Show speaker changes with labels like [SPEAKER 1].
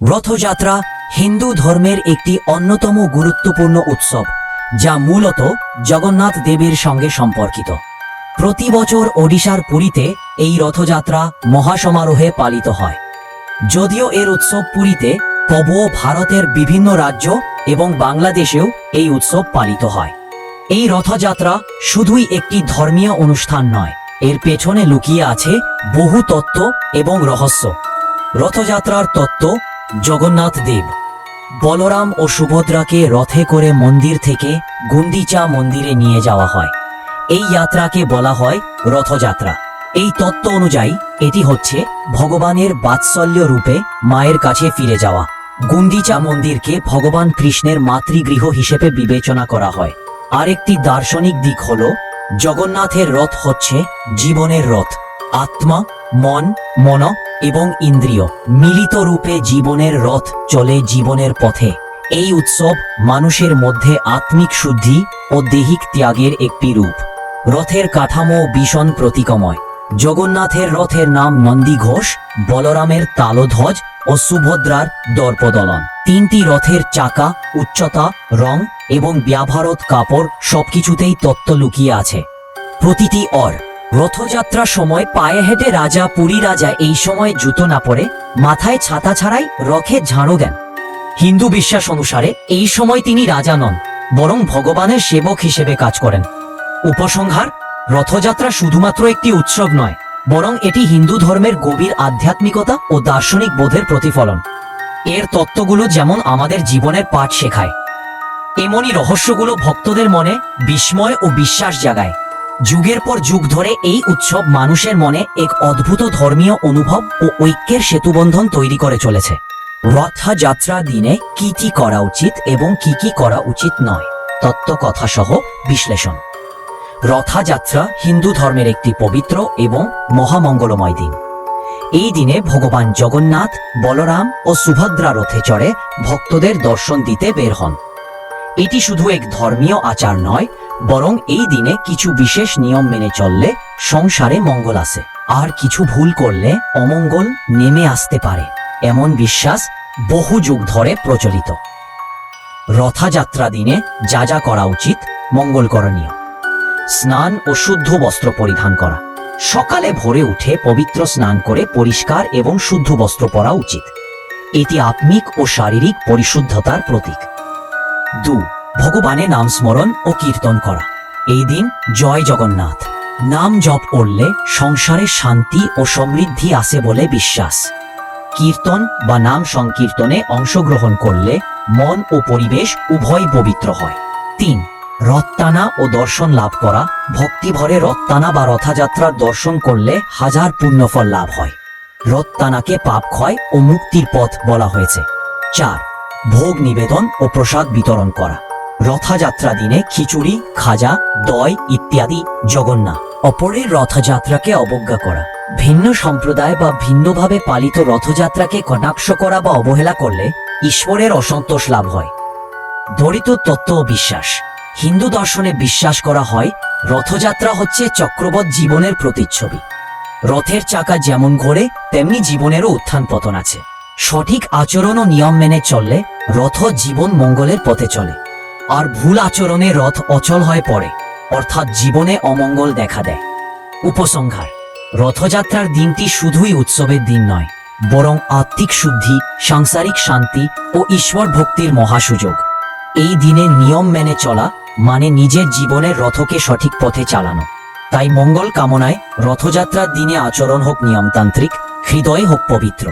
[SPEAKER 1] রথযাত্রা হিন্দু ধর্মের একটি অন্যতম গুরুত্বপূর্ণ উৎসব, যা মূলত জগন্নাথ দেবের সঙ্গে সম্পর্কিত। প্রতি বছর ওডিশার পুরীতে এই রথযাত্রা মহাসমারোহে পালিত হয়। যদিও এর উৎসব পুরীতে, তবুও ভারতের বিভিন্ন রাজ্য এবং বাংলাদেশেও এই উৎসব পালিত হয়। এই রথযাত্রা শুধুই একটি ধর্মীয় অনুষ্ঠান নয়, এর পেছনে লুকিয়ে আছে বহু তত্ত্ব এবং রহস্য। রথযাত্রার তত্ত্ব জগন্নাথ দেব। বলরাম ও সুভদ্রাকে রথে করে মন্দির থেকে গুন্দিচা মন্দিরে নিয়ে যাওয়া হয়। এই যাত্রাকে বলা হয় রথযাত্রা। এই তত্ত্ব অনুযায়ী এটি হচ্ছে ভগবানের বাৎসল্য রূপে মায়ের কাছে ফিরে যাওয়া। গুন্দিচা মন্দিরকে ভগবান কৃষ্ণের মাতৃগৃহ হিসেবে বিবেচনা করা হয়। আরেকটি দার্শনিক দিক হল, জগন্নাথের রথ হচ্ছে জীবনের রথ। আত্মা মন মন এবং ইন্দ্রিয় মিলিত রূপে জীবনের রথ চলে জীবনের পথে। এই উৎসব মানুষের মধ্যে আত্মিক শুদ্ধি ও দেহিক ত্যাগের একটি রূপ। রথের কাঠামো ভীষণ প্রতীকময়। জগন্নাথের রথের নাম নন্দী ঘোষ, বলরামের তালধ্বজ ও সুভদ্রার দর্পদলন। তিনটি রথের চাকা, উচ্চতা, রং এবং ব্যবহারত কাপড় সবকিছুতেই তত্ত্ব লুকিয়ে আছে। প্রতিটি অর রথযাত্রার সময় পায়ে হেঁটে রাজা, পুরী রাজা এই সময় জুতো না পরে মাথায় ছাতা ছাড়াই রথে ঝাড়ু দেন। হিন্দু বিশ্বাস অনুসারে এই সময় তিনি রাজা নন, বরং ভগবানের সেবক হিসেবে কাজ করেন। উপসংহার, রথযাত্রা শুধুমাত্র একটি উৎসব নয়, বরং এটি হিন্দু ধর্মের গভীর আধ্যাত্মিকতা ও দার্শনিক বোধের প্রতিফলন। এর তত্ত্বগুলো যেমন আমাদের জীবনের পাঠ শেখায়, এমনই রহস্যগুলো ভক্তদের মনে বিস্ময় ও বিশ্বাস জাগায়। যুগের পর যুগ ধরে এই উৎসব মানুষের মনে এক অদ্ভুত ধর্মীয় অনুভব ও ঐক্যের সেতুবন্ধন তৈরি করে চলেছে। রথযাত্রা দিনে কি কি করা উচিত এবং কি কি করা উচিত নয় তত্ত্ব কথা সহ বিশ্লেষণ। রথযাত্রা হিন্দু ধর্মের একটি পবিত্র এবং মহামঙ্গলময় দিন। এই দিনে ভগবান জগন্নাথ, বলরাম ও সুভদ্রা রথে চড়ে ভক্তদের দর্শন দিতে বের হন। এটি শুধু এক ধর্মীয় আচার নয় বরং এই দিনে কিছু বিশেষ নিয়ম মেনে চললে সংসারে মঙ্গল আসে আর কিছু ভুল করলে অমঙ্গল নেমে আসতে পারে। এমন বিশ্বাস বহু যুগ ধরে প্রচলিত। রথযাত্রা দিনে যা যা করা উচিত মঙ্গল করণীয় স্নান ও শুদ্ধ বস্ত্র পরিধান করা। সকালে ভোরে উঠে পবিত্র স্নান করে পরিষ্কার এবং শুদ্ধ বস্ত্র পরা উচিত। এটি আত্মিক ও শারীরিক পরিশুদ্ধতার প্রতীক। দু ভগবানের নাম স্মরণ ও কীর্তন করা। এই দিন জয় জগন্নাথ। নাম জপ করলে সংসারে শান্তি ও সমৃদ্ধি আসে বলে বিশ্বাস। কীর্তন বা নাম সংকীর্তনে অংশগ্রহণ করলে মন ও পরিবেশ উভয় পবিত্র হয়। তিন, রথটানা ও দর্শন লাভ করা। ভক্তিভরে রথটানা বা রথযাত্রার দর্শন করলে হাজার পুণ্যফল লাভ হয়। রথটানাকে পাপ ক্ষয় ও মুক্তির পথ বলা হয়েছে। চার, ভোগ নিবেদন ও প্রসাদ বিতরণ করা। রথযাত্রা দিনে খিচুড়ি, খাজা, দই ইত্যাদি জগন্নাথ অপরের রথযাত্রাকে অবজ্ঞা করা। ভিন্ন সম্প্রদায় বা ভিন্নভাবে পালিত রথযাত্রাকে কটাক্ষ করা বা অবহেলা করলে ঈশ্বরের অসন্তোষ লাভ হয়। দরিদ্র তত্ত্ব ও বিশ্বাস। হিন্দু দর্শনে বিশ্বাস করা হয়, রথযাত্রা হচ্ছে চক্রবৎ জীবনের প্রতিচ্ছবি। রথের চাকা যেমন ঘোরে, তেমনি জীবনেরও উত্থান পতন আছে। সঠিক আচরণ ও নিয়ম মেনে চললে রথ জীবন মঙ্গলের পথে চলে। আর ভুল আচরণে রথ অচল হয়ে পড়ে, অর্থাৎ জীবনে অমঙ্গল দেখা দেয়। উপসংহার, রথযাত্রার দিনটি শুধুই উৎসবের দিন নয়, বরং আত্মিক শুদ্ধি, সাংসারিক শান্তি ও ঈশ্বর ভক্তির মহাসুযোগ। এই দিনে নিয়ম মেনে চলা মানে নিজের জীবনের রথকে সঠিক পথে চালানো। তাই মঙ্গল কামনায় রথযাত্রার দিনে আচরণ হোক নিয়মতান্ত্রিক, হৃদয় হোক পবিত্র।